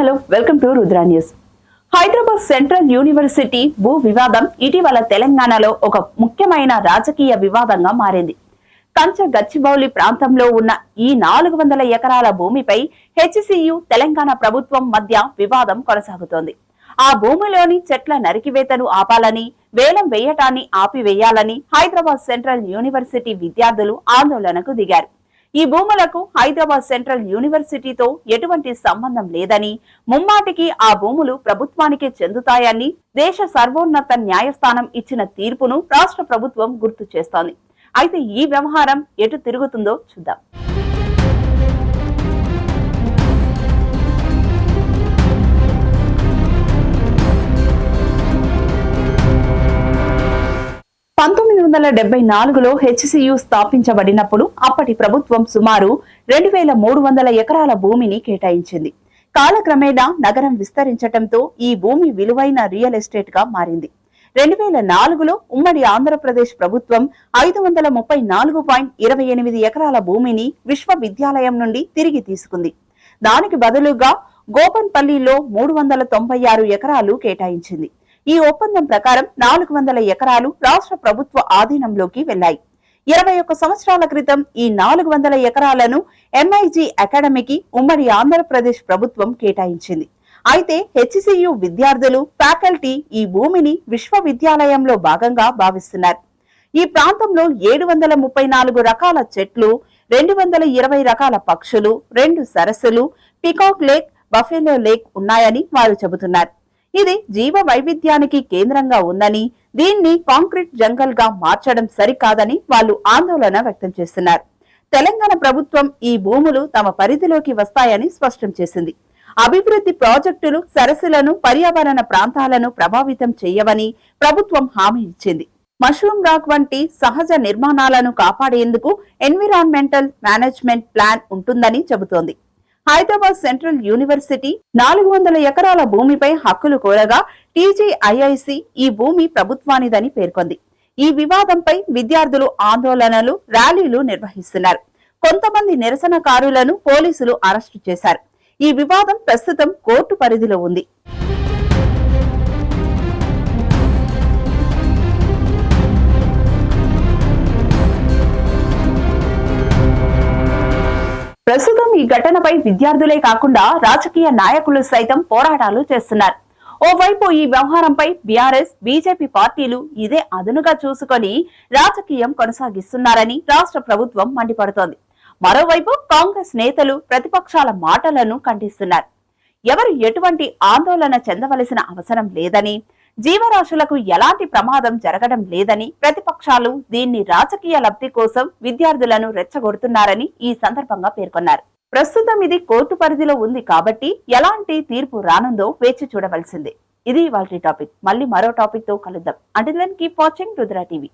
Hello welcome to Rudra news. Hyderabad central university భూ వివాదం ఇటీవల తెలంగాణలో ఒక ముఖ్యమైన రాజకీయ వివాదంగా మారింది. కంచ గచ్చిబౌలి ప్రాంతంలో ఉన్న ఈ నాలుగు వందల ఎకరాల భూమిపై హెచ్సియు తెలంగాణ ప్రభుత్వం మధ్య వివాదం కొనసాగుతోంది. ఆ భూమిలోని చెట్ల నరికివేతను ఆపాలని వేలం వేయటాన్ని ఆపివేయాలని హైదరాబాద్ సెంట్రల్ యూనివర్సిటీ విద్యార్థులు ఆందోళనకు దిగారు. ఈ భూములకు హైదరాబాద్ సెంట్రల్ యూనివర్సిటీతో ఎటువంటి సంబంధం లేదని ముమ్మాటికి ఆ భూములు ప్రభుత్వానికే చెందుతాయని దేశ సర్వోన్నత న్యాయస్థానం ఇచ్చిన తీర్పును రాష్ట్ర ప్రభుత్వం గుర్తు చేస్తోంది. అయితే ఈ వ్యవహారం ఎటు తిరుగుతుందో చూద్దాం. పంతొమ్మిది వందల డెబ్బై నాలుగులో హెచ్సియు స్థాపించబడినప్పుడు అప్పటి ప్రభుత్వం సుమారు రెండు వేల మూడు వందల ఎకరాల భూమిని కేటాయించింది. కాలక్రమేణా నగరం విస్తరించటంతో ఈ భూమి విలువైన రియల్ ఎస్టేట్గా మారింది. రెండు వేల నాలుగులో ఉమ్మడి ఆంధ్రప్రదేశ్ ప్రభుత్వం ఐదు వందల ముప్పై నాలుగు పాయింట్ ఇరవై ఎనిమిది ఎకరాల భూమిని విశ్వవిద్యాలయం నుండి తిరిగి తీసుకుంది. దానికి బదులుగా గోపన్పల్లిలో మూడు వందల తొంభై ఆరు ఎకరాలు కేటాయించింది. ఈ ఒప్పందం ప్రకారం నాలుగు వందల ఎకరాలు రాష్ట్ర ప్రభుత్వ ఆధీనంలోకి వెళ్ళాయి ఇరవై ఒక్క సంవత్సరాల క్రితం ఈ నాలుగు వందల ఎకరాలను ఎంఐజీ అకాడమీకి ఉమ్మడి ఆంధ్రప్రదేశ్ ప్రభుత్వం కేటాయించింది. అయితే హెచ్సియు విద్యార్థులు ఫ్యాకల్టీ ఈ భూమిని విశ్వవిద్యాలయంలో భాగంగా భావిస్తున్నారు. ఈ ప్రాంతంలో ఏడు వందల ముప్పై నాలుగు రకాల చెట్లు రెండు వందల ఇరవై రకాల పక్షులు రెండు సరస్సులు పికాక్ లేక్ బఫెలో లేక్ ఉన్నాయని వారు చెబుతున్నారు. ఇది జీవ వైవిధ్యానికి కేంద్రంగా ఉందని దీన్ని కాంక్రీట్ జంగల్గా మార్చడం సరికాదని వాళ్ళు ఆందోళన వ్యక్తం చేస్తున్నారు. తెలంగాణ ప్రభుత్వం ఈ భూములు తమ పరిధిలోకి వస్తాయని స్పష్టం చేసింది. అభివృద్ధి ప్రాజెక్టులు సరస్సులను పర్యావరణ ప్రాంతాలను ప్రభావితం చేయవని ప్రభుత్వం హామీ ఇచ్చింది. మష్రూమ్ రాక్ వంటి సహజ నిర్మాణాలను కాపాడేందుకు ఎన్విరాన్మెంటల్ మేనేజ్మెంట్ ప్లాన్ ఉంటుందని చెబుతోంది. హైదరాబాద్ సెంట్రల్ యూనివర్సిటీ నాలుగు వందల ఎకరాల భూమిపై హక్కులు కోరగా టీజీఐఐసి ఈ భూమి ప్రభుత్వానిదని పేర్కొంది. ఈ వివాదంపై విద్యార్థులు ఆందోళనలు ర్యాలీలు నిర్వహిస్తున్నారు. కొంతమంది నిరసనకారులను పోలీసులు అరెస్టు చేశారు. ఈ వివాదం ప్రస్తుతం కోర్టు పరిధిలో ఉంది. ప్రస్తుతం ఈ ఘటనపై విద్యార్థులే కాకుండా రాజకీయ నాయకులు సైతం పోరాటాలు చేస్తున్నారు. ఓవైపు ఈ వ్యవహారంపై బీఆర్ఎస్ బీజేపీ పార్టీలు ఇదే అదునుగా చూసుకొని రాజకీయం కొనసాగిస్తున్నారని రాష్ట్ర ప్రభుత్వం మండిపడుతోంది. మరోవైపు కాంగ్రెస్ నేతలు ప్రతిపక్షాల మాటలను ఖండిస్తున్నారు. ఎవరు ఎటువంటి ఆందోళన చెందవలసిన అవసరం లేదని జీవరాశులకు ఎలాంటి ప్రమాదం జరగడం లేదని ప్రతిపక్షాలు దీన్ని రాజకీయ లబ్ధి కోసం విద్యార్థులను రెచ్చగొడుతున్నారని ఈ సందర్భంగా పేర్కొన్నారు. ప్రస్తుతం ఇది కోర్టు పరిధిలో ఉంది కాబట్టి ఎలాంటి తీర్పు రానుందో వేచి చూడవలసిందే. ఇది వాళ్ళ టాపిక్. మళ్ళీ మరో టాపిక్తో కలుద్దాం అంటే కీప్ వాచింగ్ రుద్రా టీవీ.